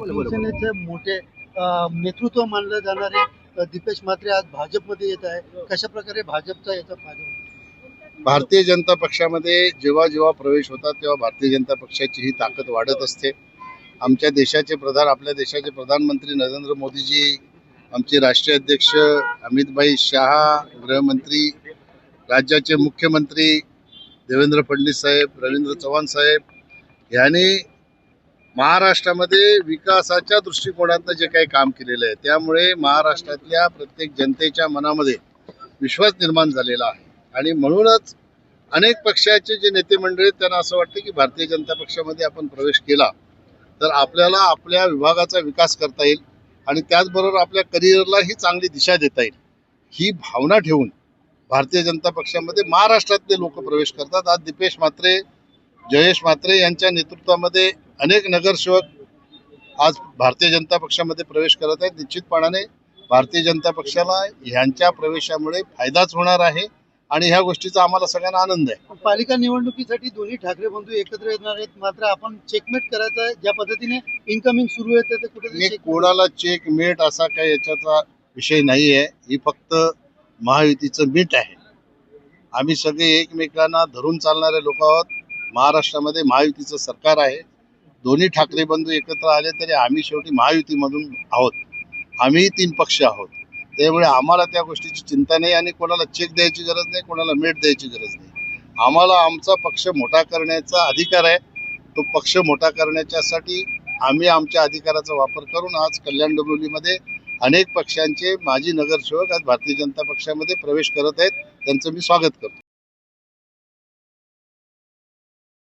शिवसेनेचे मोठे नेतृत्व मानलं जाणारे दीपेश म्हात्रे आज भाजपमध्ये येत आहे. कशा प्रकारे भाजपचा याचा फायदा होतो? भारतीय जनता पक्षामध्ये जेव्हा जेव्हा प्रवेश होतात तेव्हा भारतीय जनता पक्षाची ही ताकद वाढत असते. आमच्या देशाचे प्रधान आपल्या देशाचे प्रधानमंत्री नरेंद्र मोदीजी आमचे राष्ट्रीय अध्यक्ष अमितभाई शहा गृहमंत्री राज्याचे मुख्यमंत्री देवेंद्र फडणवीस साहेब रवींद्र चव्हाण साहेब यांनी महाराष्ट्रामध्ये विकासाच्या दृष्टिकोनातनं जे काही काम केलेलं आहे त्यामुळे महाराष्ट्रातल्या प्रत्येक जनतेच्या मनामध्ये विश्वास निर्माण झालेला आहे. आणि म्हणूनच अनेक पक्षाचे जे नेते मंडळी आहेत, त्यांना असं वाटतं की भारतीय जनता पक्षामध्ये आपण प्रवेश केला तर आपल्याला आपल्या विभागाचा विकास करता येईल आणि त्याचबरोबर आपल्या करिअरला ही चांगली दिशा देता येईल. ही भावना ठेवून भारतीय जनता पक्षामध्ये महाराष्ट्रातले लोक प्रवेश करतात. आज दीपेश म्हात्रे जयेश म्हात्रे यांच्या नेतृत्वामध्ये अनेक नगरसेवक आज भारतीय जनता पक्षामध्ये प्रवेश करत आहेत. निश्चितपणाने भारतीय जनता पक्षाला ह्यांच्या प्रवेशामुळे फायदाच होणार आहे आणि ह्या गोष्टीचा आम्हाला सगळ्यांना आनंद आहे. पालिका निवडणुकीसाठी दोन्ही ठाकरे बंधू एकत्र येणार आहेत. मात्र आपण चेकमेट करायचं आहे. ज्या पद्धतीने इन्कमिंग सुरू आहे ते checkmate- कोणाला चेक मेट असा काही याच्याचा विषय नाही आहे ही फक्त महायुतीचं मीठ आहे. आम्ही सगळे एकमेकांना धरून चालणारे लोक आहोत. महाराष्ट्रामध्ये महायुतीचं सरकार आहे. दोन्ही ठाकरे बंधू एकत्र आले तरी आम्ही शेवटी महायुतीमधून आहोत. आम्ही तीन पक्ष आहोत. त्यामुळे आम्हाला त्या गोष्टीची चिंता नाही आणि कोणाला चेक द्यायची गरज नाही कोणाला मेट द्यायची गरज नाही. आम्हाला आमचा पक्ष मोठा करण्याचा अधिकार आहे. तो पक्ष मोठा करण्याच्यासाठी आम्ही आमच्या अधिकाराचा वापर करून आज कल्याण डोंबिवलीमध्ये अनेक पक्षांचे माजी नगरसेवक आज भारतीय जनता पक्षामध्ये प्रवेश करत आहेत. त्यांचं मी स्वागत करतो.